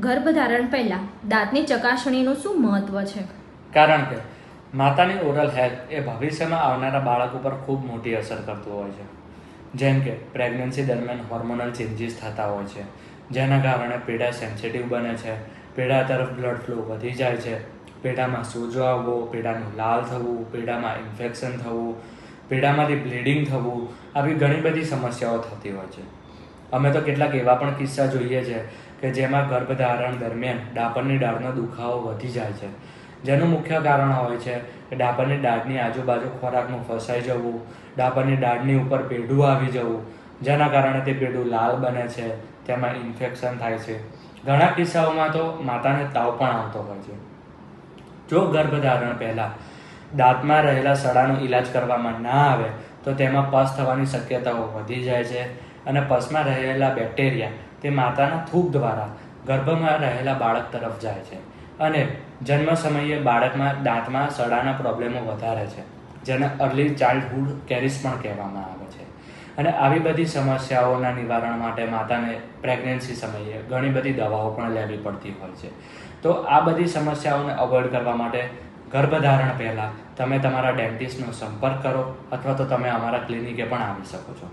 ગર્ભધારણ પહેલાં દાંતની ચકાસણીનું શું મહત્વ છે? કારણ કે માતાની ઓરલ હેલ્થ એ ભવિષ્યમાં આવનારા બાળક ઉપર ખૂબ મોટી અસર કરતું હોય છે. જેમ કે પ્રેગ્નન્સી દરમિયાન હોર્મોનલ ચેન્જીસ થતા હોય છે, જેના કારણે પેઢા સેન્સિટિવ બને છે પેઢા તરફ બ્લડ ફ્લો વધી જાય છે પેઢામાં સોજો આવવો પેઢાનું લાલ થવું પેઢામાં ઇન્ફેક્શન થવું પેઢામાંથી બ્લીડિંગ થવું, આવી ઘણી બધી સમસ્યાઓ થતી હોય છે. અમે તો કેટલાક એવા પણ કિસ્સા જોઈએ છે કે જેમાં ગર્ભધારણ દરમિયાન ડાપરની ડાળનો દુખાવો વધી જાય છે. જેનું મુખ્ય કારણ હોય છે કે ડાપરની ડાળની આજુબાજુ ખોરાકનું ફસાઈ જવું, ડાપરની ડાળની ઉપર પેઢું આવી જવું, જેના કારણે તે પેઢું લાલ બને છે, તેમાં ઇન્ફેક્શન થાય છે. ઘણા કિસ્સાઓમાં તો માતાને તાવ પણ આવતો હોય છે. જો ગર્ભધારણ પહેલાં દાંતમાં રહેલા સડાનો ઈલાજ કરવામાં ના આવે, તો તેમાં પસ થવાની શક્યતાઓ વધી જાય છે. અને પસમાં રહેલા બેક્ટેરિયા તે માતાના થૂક દ્વારા ગર્ભમાં રહેલા બાળક તરફ જાય છે અને જન્મ સમયે બાળકમાં દાંતમાં સડાના પ્રોબ્લેમો વધારે છે, જેને અર્લી ચાઇલ્ડહુડ કેરીસ પણ કહેવામાં આવે છે. અને આવી બધી સમસ્યાઓના નિવારણ માટે માતાને પ્રેગ્નન્સી સમયે ઘણી બધી દવાઓ પણ લેવી પડતી હોય છે. તો આ બધી સમસ્યાઓને અવોઇડ કરવા માટે ગર્ભધારણ પહેલાં તમે તમારા ડેન્ટિસ્ટનો સંપર્ક કરો અથવા તો તમે અમારા ક્લિનિકે પણ આવી શકો છો.